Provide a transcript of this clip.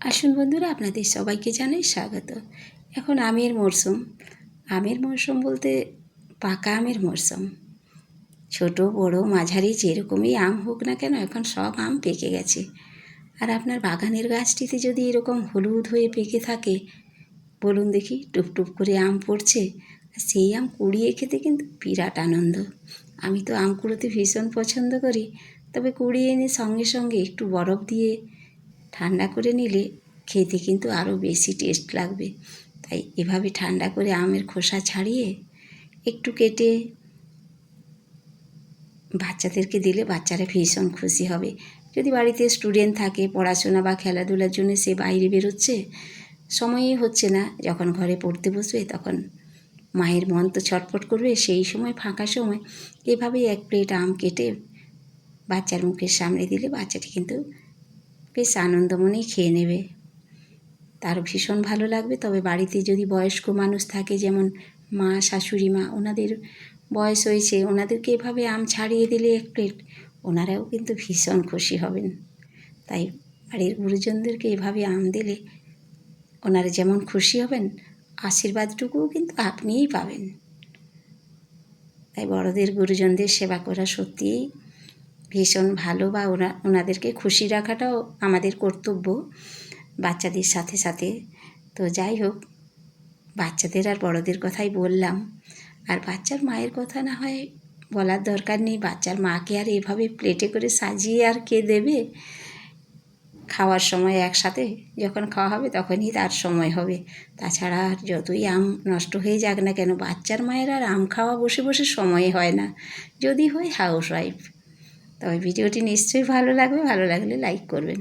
আসুন বন্ধুরা, আপনাদের সবাইকে জানাই স্বাগত। এখন আমের মরশুম আমের মরশুম বলতে পাকা আমের মরশুম ছোট, বড়, মাঝারি, যেরকমই আম হোক না কেন, এখন সব আম পেকে গেছে। আর আপনার বাগানের গাছটিতে যদি এরকম হলুদ হয়ে পেকে থাকে, বলুন দেখি টুপটুপ করে আম পড়ছে, আর সেই আম কুড়িয়ে খেতে কিন্তু বিরাট আনন্দ। আমি তো আম কুড়োতে ভীষণ পছন্দ করি, তবে কুড়িয়ে এনে সঙ্গে সঙ্গে একটু বরফ দিয়ে ঠান্ডা করে নিলে খেতে কিন্তু আরও বেশি টেস্ট লাগবে। তাই এভাবে ঠান্ডা করে আমের খোসা ছাড়িয়ে একটু কেটে বাচ্চাদেরকে দিলে বাচ্চারা ভীষণ খুশি হবে। যদি বাড়িতে স্টুডেন্ট থাকে, পড়াশোনা বা খেলাধুলার জন্য সে বাইরে বেরোচ্ছে, সময়ই হচ্ছে না। যখন ঘরে পড়তে বসবে, তখন মায়ের মন তো ছটফট করবে, সেই সময়, ফাঁকা সময় এভাবেই এক প্লেট আম কেটে বাচ্চার মুখের সামনে দিলে বাচ্চাটি কিন্তু বেশ আনন্দ মনেই খেয়ে নেবে। তার ভীষণ ভালো লাগবে, তবে বাড়িতে যদি বয়স্ক মানুষ থাকে, যেমন মা, শাশুড়ি মা, ওনাদের বয়স হয়েছে, ওনাদেরকে এভাবে আম ছাড়িয়ে দিলে এক প্লেট, ওনারাও কিন্তু ভীষণ খুশি হবেন। তাই বাড়ির গুরুজনদেরকে এভাবে আম দিলে ওনারা যেমন খুশি হবেন, আশীর্বাদটুকুও কিন্তু আপনিই পাবেন। তাই বড়দের গুরুজনদের সেবা করা সত্যিই ভীষণ ভালো বা ওরা ওনাদেরকে খুশি রাখাটাও আমাদের কর্তব্য বাচ্চাদের সাথে সাথে। তো যাই হোক, বাচ্চাদের আর বড়দের কথাই বললাম। আর বাচ্চার মায়ের কথা না হয় বলার দরকার নেই। বাচ্চার মাকে আর এভাবে প্লেটে করে সাজিয়ে আর কে দেবে? খাওয়ার সময় একসাথে যখন খাওয়া হবে তখনই তার সময় হবে। তাছাড়া আর যতই আম নষ্ট হয়ে যাক না কেন, বাচ্চার মায়ের আর আম খাওয়া বসে বসে সময় হয় না। যদি হয় হাউস ওয়াইফ তবে ভিডিওটি নিশ্চয়ই ভালো লাগবে ভালো লাগলে লাইক করবেন।